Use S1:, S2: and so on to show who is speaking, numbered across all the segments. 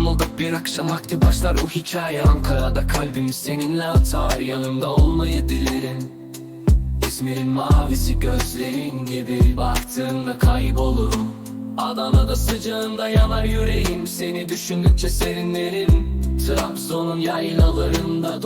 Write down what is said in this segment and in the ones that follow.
S1: İstanbul'da bir akşam vakti başlar o hikaye. Ankara'da kalbim seninle atar Yanımda olmayı dilerim. İzmir'in mavisi gözlerin gibi Baktığımda kaybolurum. Adana'da sıcağında yanar yüreğim Seni düşündükçe serinlerim Trabzon'un yaylalarında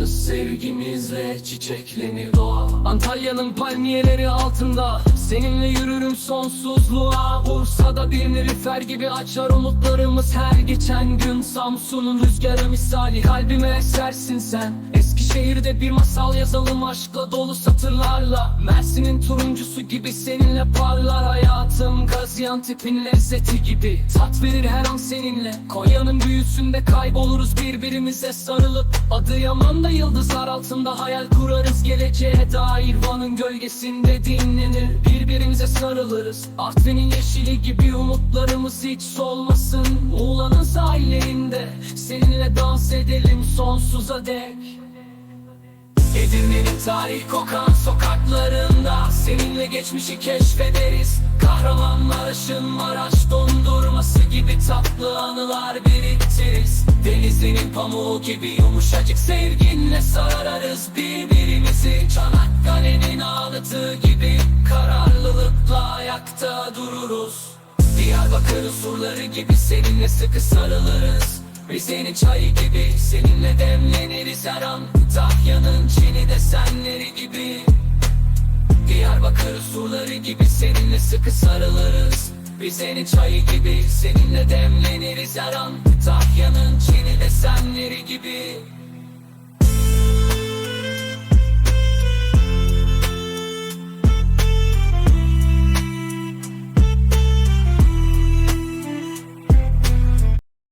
S1: dolaşırız Sevgimizle çiçeklenir doğa. Antalya'nın palmiyeleri altında. Seninle yürürüm sonsuzluğa. Bursa'da bir nilüfer gibi açar umutlarımız her geçen gün. Samsun'un rüzgarı misali kalbime esersin sen. Eskişehir'de bir masal yazalım aşkla dolu satırlarla. Mersin'in turuncusu gibi seninle parlar hayatım Gaziantep'in lezzeti gibi. Tat verir her an seninle. Konya'nın büyüsünde kayboluruz birbirimize sarılıp. Adıyaman'da yıldızlar altında hayal kurarız. Geleceğe dair Van'ın gölgesinde dinlenir. Birbirimize sarılırız. Artvin'in yeşili gibi umutlarımız hiç solmasın. Muğla'nın sahillerinde seninle dans edelim sonsuza dek. Edirne'nin tarih kokan sokaklarında Seninle geçmişi keşfederiz Kahramanmaraş'ın Maraş dondurması gibi tatlı anılar biriktiririz. Denizli'nin pamuğu gibi yumuşacık sevginle sararız birbirimizi. Çanakkale'nin ağlatığı gibi kararlılıkla ayakta dururuz. Diyarbakır'ın surları gibi seninle sıkı sarılırız. Rize'nin çayı gibi seninle demleniriz. Her an Kütahya'nın çini desenleri gibi Diyarbakır surları gibi seninle sıkı sarılırız. Rize'nin çayı gibi seninle demleniriz. Her an Kütahya'nın çini desenleri gibi